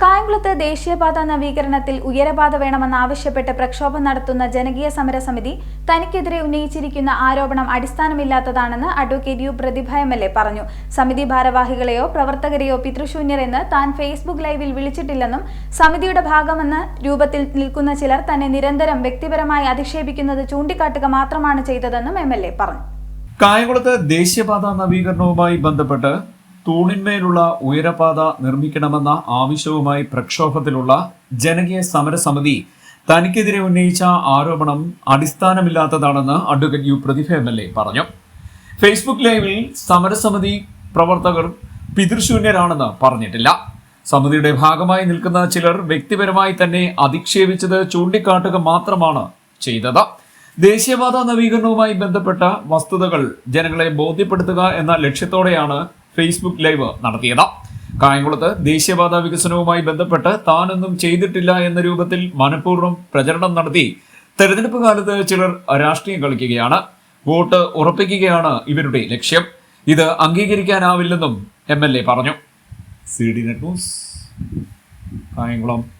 കായംകുളത്ത് ദേശീയപാത നവീകരണത്തിൽ ഉയരപാത വേണമെന്നാവശ്യപ്പെട്ട് പ്രക്ഷോഭം നടത്തുന്ന ജനകീയ സമരസമിതി തനിക്കെതിരെ ഉന്നയിച്ചിരിക്കുന്ന ആരോപണം അടിസ്ഥാനമില്ലാത്തതാണെന്ന് advocate U Pratibha M L A പറഞ്ഞു. സമിതി ഭാരവാഹികളെയോ പ്രവർത്തകരെയോ പിതൃശൂന്യരെന്ന് താൻ ഫേസ്ബുക്ക് ലൈവിൽ വിളിച്ചിട്ടില്ലെന്നും സമിതിയുടെ ഭാഗമെന്ന രൂപത്തിൽ നിൽക്കുന്ന ചിലർ തന്നെ നിരന്തരം വ്യക്തിപരമായി അധിക്ഷേപിക്കുന്നത് ചൂണ്ടിക്കാട്ടുക മാത്രമാണ് ചെയ്തതെന്നും എം എൽ എ പറഞ്ഞു. കായംകുളത്ത് ദേശീയപാത നവീകരണവുമായി ബന്ധപ്പെട്ട് തൂണിന്മേലുള്ള ഉയരപാത നിർമ്മിക്കണമെന്ന ആവശ്യവുമായി പ്രക്ഷോഭത്തിലുള്ള ജനകീയ സമരസമിതി തനിക്കെതിരെ ഉന്നയിച്ച ആരോപണം അടിസ്ഥാനമില്ലാത്തതാണെന്ന് advocate U Pratibha M L A പറഞ്ഞു. ഫേസ്ബുക്ക് ലൈവിൽ സമരസമിതി പ്രവർത്തകർ പിതൃശൂന്യരാണെന്ന് പറഞ്ഞിട്ടില്ല. സമിതിയുടെ ഭാഗമായി നിൽക്കുന്ന ചിലർ വ്യക്തിപരമായി തന്നെ അധിക്ഷേപിച്ചത് ചൂണ്ടിക്കാട്ടുക മാത്രമാണ് ചെയ്തത്. ദേശീയപാത നവീകരണവുമായി ബന്ധപ്പെട്ട വസ്തുതകൾ ജനങ്ങളെ ബോധ്യപ്പെടുത്തുക എന്ന ലക്ഷ്യത്തോടെയാണ് ഫേസ്ബുക്ക് ലൈവ് നടത്തിയത്. കായംകുളത്ത് ദേശീയപാത വികസനവുമായി ബന്ധപ്പെട്ട് താനൊന്നും ചെയ്തിട്ടില്ല എന്ന രൂപത്തിൽ മനഃപൂർവം പ്രചരണം നടത്തി തെരഞ്ഞെടുപ്പ് കാലത്ത് ചിലർ രാഷ്ട്രീയം കളിക്കുകയാണ്. വോട്ട് ഉറപ്പിക്കുകയാണ് ഇവരുടെ ലക്ഷ്യം. ഇത് അംഗീകരിക്കാനാവില്ലെന്നും എം എൽ എ പറഞ്ഞു. C D net news Kayamkulam.